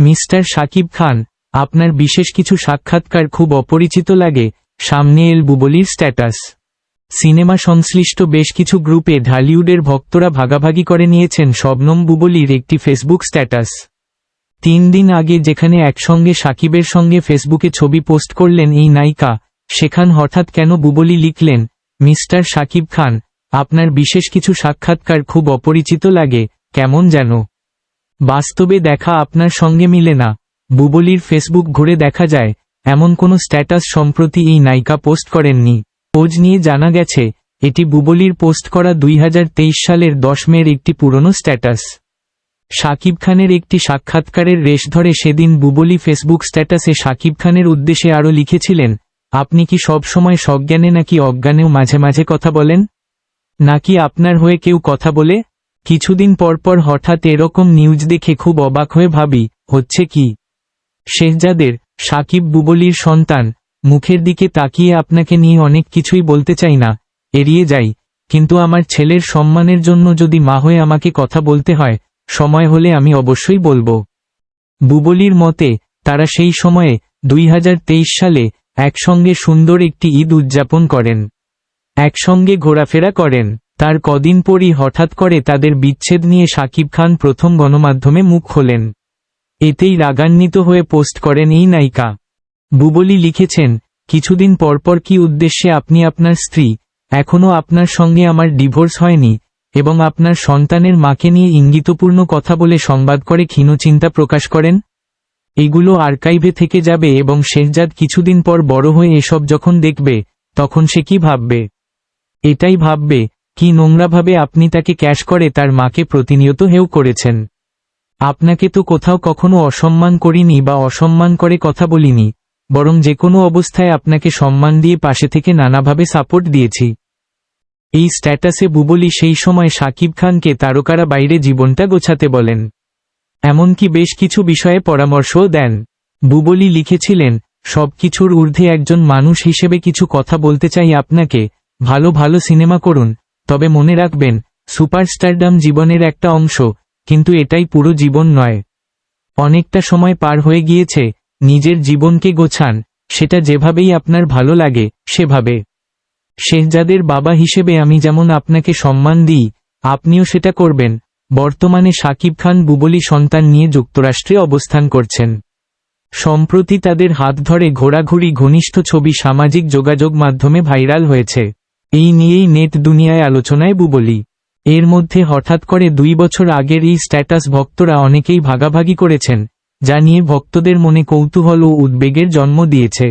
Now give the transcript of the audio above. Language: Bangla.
মিস্টার সাকিব খান, আপনার বিশেষ কিছু সাক্ষাৎকার খুব অপরিচিত লাগে, সামনে এল বুবলির স্ট্যাটাস। সিনেমা সংশ্লিষ্ট বেশ কিছু গ্রুপে ঢালিউডের ভক্তরা ভাগাভাগি করে নিয়েছেন শবনম বুবলির একটি ফেসবুক স্ট্যাটাস। তিন দিন আগে যেখানে একসঙ্গে সাকিবের সঙ্গে ফেসবুকে ছবি পোস্ট করলেন এই নায়িকা, সেখান হঠাৎ কেন বুবলি লিখলেন, মিস্টার সাকিব খান, আপনার বিশেষ কিছু সাক্ষাৎকার খুব অপরিচিত লাগে, কেমন যেন। বাস্তবে দেখা আপনার সঙ্গে মিলে না। বুবলির ফেসবুক ঘুরে দেখা যায়, এমন কোনো স্ট্যাটাস সম্প্রতি এই নায়িকা পোস্ট করেননি। খোঁজ নিয়ে জানা গেছে, এটি বুবলির পোস্ট করা দুই হাজার তেইশ সালের দশ মের একটি পুরনো স্ট্যাটাস। শাকিব খানের একটি সাক্ষাৎকারের রেশ ধরে সেদিন বুবলি ফেসবুক স্ট্যাটাসে শাকিব খানের উদ্দেশ্যে আরও লিখেছিলেন, আপনি কি সব সময় সজ্ঞানে নাকি অজ্ঞানেও মাঝে মাঝে কথা বলেন? নাকি আপনার হয়ে কেউ কথা বলে? কিছুদিন পরপর হঠাৎ এরকম নিউজ দেখে খুব অবাক হয়ে ভাবি, হচ্ছে কি? শেহজাদের, সাকিব বুবলির সন্তান, মুখের দিকে তাকিয়ে আপনাকে নিয়ে অনেক কিছুই বলতে চাই না, এড়িয়ে যাই, কিন্তু আমার ছেলের সম্মানের জন্য যদি মা হয়ে আমাকে কথা বলতে হয়, সময় হলে আমি অবশ্যই বলব। বুবলির মতে, তারা সেই সময়ে দুই হাজার তেইশ সালে একসঙ্গে সুন্দর একটি ঈদ উদযাপন করেন। একসঙ্গে ঘোরাফেরা করেন। তার কদিন পরই হঠাৎ করে তাদের বিচ্ছেদ নিয়ে সাকিব খান প্রথম গণমাধ্যমে মুখ খোলেন। এতেই রাগান্বিত হয়ে পোস্ট করেন এই নায়িকা। বুবলি লিখেছেন, কিছুদিন পরপর কি উদ্দেশ্যে আপনি আপনার স্ত্রী এখনও আপনার সঙ্গে আমার ডিভোর্স হয়নি, এবং আপনার সন্তানের মাকে নিয়ে ইঙ্গিতপূর্ণ কথা বলে সংবাদ করে ক্ষীণচিন্তা প্রকাশ করেন? এগুলো আর্কাইভে থেকে যাবে এবং শেহজাদ কিছুদিন পর বড় হয়ে এসব যখন দেখবে, তখন সে কি ভাববে? এটাই ভাববে কি নোংরাভাবে আপনি তাকে ক্যাশ করে তার মাকে প্রতিনিয়ত হেউ করেছেন। আপনাকে তো কোথাও কখনো অসম্মান করিনি বা অসম্মান করে কথা বলিনি, বরং যে কোনো অবস্থায় আপনাকে সম্মান দিয়ে পাশে থেকে নানাভাবে সাপোর্ট দিয়েছি। এই স্ট্যাটাসে বুবলি সেই সময় সাকিব খানকে তারকারা বাইরে জীবনটা গোছাতে বলেন। এমনকি বেশ কিছু বিষয়ে পরামর্শও দেন। বুবলি লিখেছিলেন, সবকিছুর ঊর্ধ্বে একজন মানুষ হিসেবে কিছু কথা বলতে চাই আপনাকে, ভালো ভালো সিনেমা করুন তবে মনে রাখবেন, সুপারস্টারডাম জীবনের একটা অংশ, কিন্তু এটাই পুরো জীবন নয়। অনেকটা সময় পার হয়ে গিয়েছে, নিজের জীবনকে গোছান, সেটা যেভাবেই আপনার ভালো লাগে, সেভাবে। শেহজাদের বাবা হিসেবে আমি যেমন আপনাকে সম্মান দিই, আপনিও সেটা করবেন, বর্তমানে সাকিব খান বুবলি সন্তান নিয়ে যুক্তরাষ্ট্রে অবস্থান করছেন। সম্প্রতি তাদের হাত ধরে ঘোরাঘুরি ঘনিষ্ঠ ছবি সামাজিক যোগাযোগ মাধ্যমে ভাইরাল হয়েছে। এই নিয়েই নেট দুনিয়ায় আলোচনায় বুবলি। এর মধ্যে হঠাৎ করে দুই বছর আগের এই স্ট্যাটাস ভক্তরা অনেকেই ভাগাভাগি করেছেন, যা নিয়ে ভক্তদের মনে কৌতূহল ও উদ্বেগের জন্ম দিয়েছে।